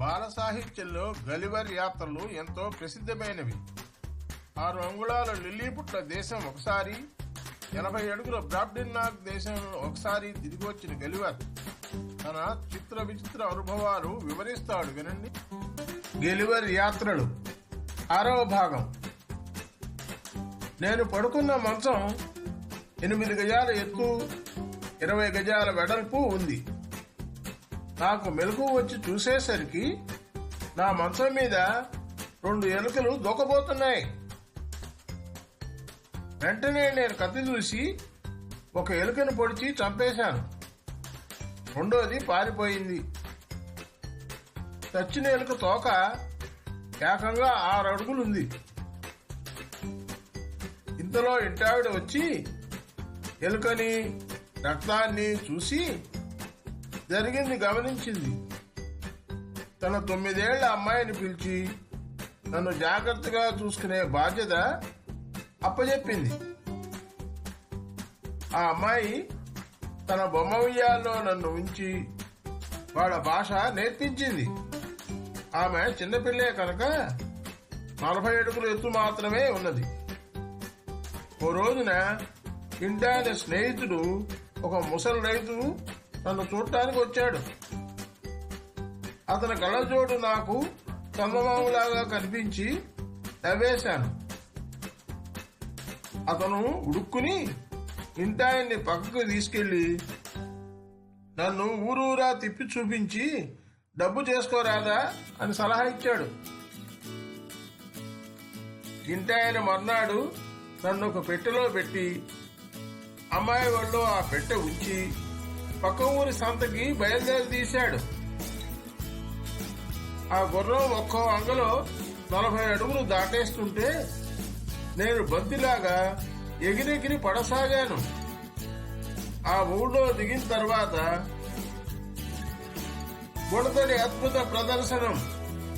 బాల సాహిత్యంలో గలివర్ యాత్రలు ఎంతో ప్రసిద్ధమైనవి. ఆరు అంగుళాల లిల్లీపుట్ల దేశం ఒకసారి ఎనభై అడుగుల బ్రాబ్డిన్నాక్ దేశం ఒకసారి తిరిగి వచ్చిన గలివర్. తన చిత్ర విచిత్ర అనుభవాలు వివరిస్తాడు వినండి. గెలివర్ యాత్రలు. ఆరవ భాగం. నేను పడుకున్న మంచం ఎనిమిది గజాల ఎత్తు ఇరవై గజాల వెడల్పు ఉంది. నాకు మెలకు వచ్చి చూసేసరికి నా మంచం మీద రెండు ఎలుకలు దూకబోతున్నాయి. వెంటనే నేను కత్తి చూసి ఒక ఎలుకను పొడిచి చంపేశాను. రెండోది పారిపోయింది. చచ్చిన ఎలుక తోక ఏకంగా ఆరు అడుగులుంది. ఇంతలో ఇంటావిడ వచ్చి ఎలుకని రక్తాన్ని చూసి జరిగింది గమనించింది. తన తొమ్మిదేళ్ళ అమ్మాయిని పిలిచి నన్ను జాగ్రత్తగా చూసుకునే బాధ్యత అప్పచెప్పింది ఆ అమ్మాయి తన బొమ్మ ఉయ్యాల్లో నన్ను ఉంచి వాళ్ళ భాష నేర్పించింది. ఆమె చిన్నపిల్లే కనుక నలభై అడుగుల ఎత్తు మాత్రమే ఉన్నది. ఓ రోజున ఇంటాయన స్నేహితుడు ఒక ముసలి రైతు నన్ను చూడటానికి వచ్చాడు. అతని కళ్ళజోడు నాకు చందమామలాగా కనిపించి నవ్వేశాను అతను ఉడుక్కుని ఇంటాయన్ని పక్కకు తీసుకెళ్ళి నన్ను ఊరూరా తిప్పి చూపించి డబ్బు చేసుకోరాదా? అని సలహా ఇచ్చాడు. ఇంటాయన మర్నాడు నన్ను ఒక పెట్టెలో పెట్టి అమ్మాయి వాళ్ళు ఆ పెట్టె ఉంచి పక్క ఊరి సంతకి బయలుదేరి తీశాడు. ఆ గుర్రం ఒక్కో అంగలో నలభై అడుగులు దాటేస్తుంటే నేను బంతిలాగా ఎగిరెగిరి పడసాగాను. ఆ ఊళ్ళో దిగిన తర్వాత బుడతడి అద్భుత ప్రదర్శనం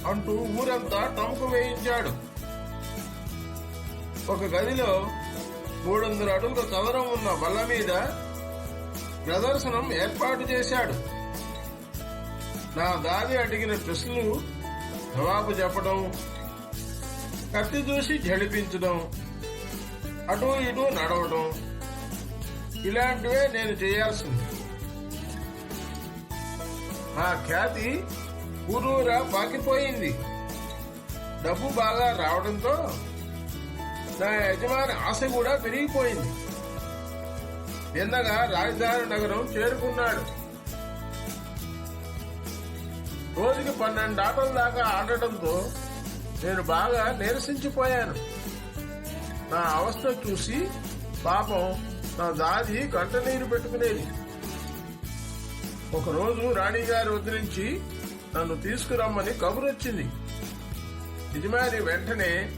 అంటూ ఊరంతా టంకు వేయించాడు. ఒక గదిలో మూడు వందల అడుగుల చదరం ఉన్న బల్ల మీద ప్రదర్శనం ఏర్పాటు చేశాడు. నా దారి అడిగిన ప్రశ్నలు జవాబు చెప్పడం కత్తి చూసి జడిపించడం అటు ఇటు నడవడం ఇలాంటివే నేను చేయాల్సింది. నా ఖ్యాతి ఊరూరా పాకిపోయింది. డబ్బు బాగా రావడంతో నా యజమాని ఆశ కూడా పెరిగిపోయింది. నిన్నగా రాజధాని నగరం చేరుకున్నాడు. రోజుకి పన్నెండు ఆటల దాకా ఆడటంతో నేను బాగా నీరసించిపోయాను. నా అవస్థ చూసి పాపం నా దాది గంట నీరు పెట్టుకునేది. ఒకరోజు రాణిగారి వద్ద నుంచి నన్ను తీసుకురమ్మని కబురొచ్చింది. యజమాని వెంటనే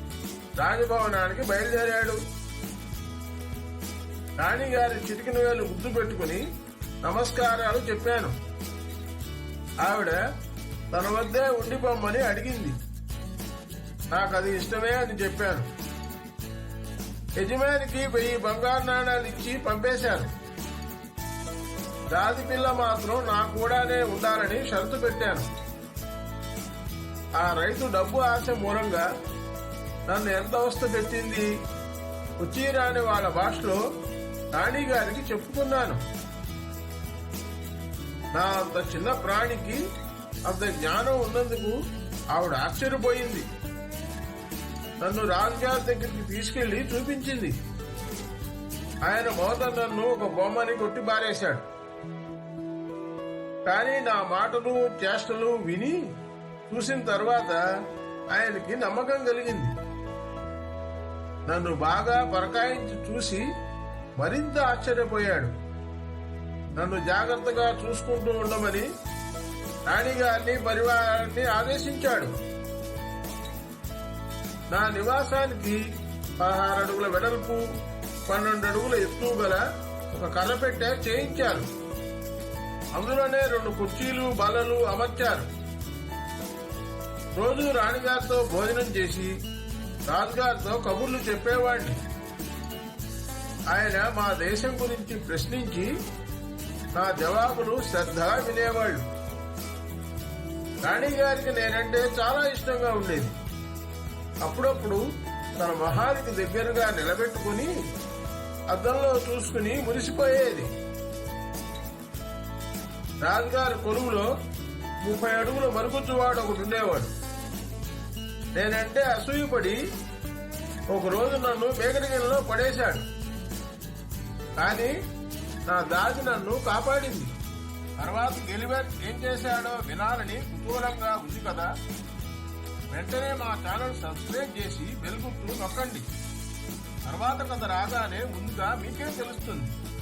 రాజభవనానికి బయలుదేరాడు. రాణిగారి చిటికిన వేలు గుర్తు పెట్టుకుని నమస్కారాలు చెప్పాను. ఆవిడ తన వద్దే ఉండిపోమ్మని అడిగింది. నాకు అది ఇష్టమే అని చెప్పాను. యజమానికి వెయ్యి బంగారు నాణాలు ఇచ్చి పంపేశాను. దాది పిల్ల మాత్రం నా కూడానే ఉండాలని షరతు పెట్టాను. ఆ రైతు డబ్బు ఆశ మూలంగా నన్ను ఎంత అవస్థ పెట్టింది? వచ్చి రాని వాళ్ళ భాషలో గారికి చెప్పుకున్నాను. నా అంత చిన్న ప్రాణికి అంత జ్ఞానం ఉన్నందుకు ఆవిడ ఆశ్చర్యపోయింది. నన్ను రాజుగారి దగ్గరికి తీసుకెళ్ళి చూపించింది. ఆయన మొదట నన్ను ఒక బొమ్మని కొట్టి బారేశాడు కానీ నా మాటలు చేష్టలు విని చూసిన తర్వాత ఆయనకి నమ్మకం కలిగింది. నన్ను బాగా పరకాయించి చూసి మరింత ఆశ్చర్యపోయాడు. నన్ను జాగ్రత్తగా చూసుకుంటూ ఉండమని రాణిగారిని పరివారాన్ని ఆదేశించాడు. నా నివాసానికి పదహారు అడుగుల వెడల్పు పన్నెండు అడుగుల ఎత్తు గల ఒక కర్రపెట్టె చేయించారు. అందులోనే రెండు కుర్చీలు బల్లలు అమర్చారు. రోజు రాణిగారితో భోజనం చేసి రాజుగారితో కబుర్లు చెప్పేవాడిని ఆయన మా దేశం గురించి ప్రశ్నించి నా జవాబులు శ్రద్ధగా వినేవాళ్ళు. రాణి గారికి నేనంటే చాలా ఇష్టంగా ఉండేది. అప్పుడప్పుడు తన మహానికి దగ్గరగా నిలబెట్టుకుని అద్దంలో చూసుకుని మురిసిపోయేది. రాజుగారి కొలువులో ముప్పై అడుగుల మరుగుజ్జువాడు ఒకటి ఉండేవాడు. నేనంటే అసూయపడి ఒక రోజు నన్ను మేకడిగిలో పడేశాడు. కానీ నా దాది నన్ను కాపాడింది. తర్వాత గెలివర్ ఏం చేశాడో వినాలని కుతూహలంగా ఉంది కదా? వెంటనే మా ఛానల్ సబ్స్క్రైబ్ చేసి బెల్ గుర్తు నొక్కండి. తర్వాత కథ రాగానే ముందుగా మీకే తెలుస్తుంది.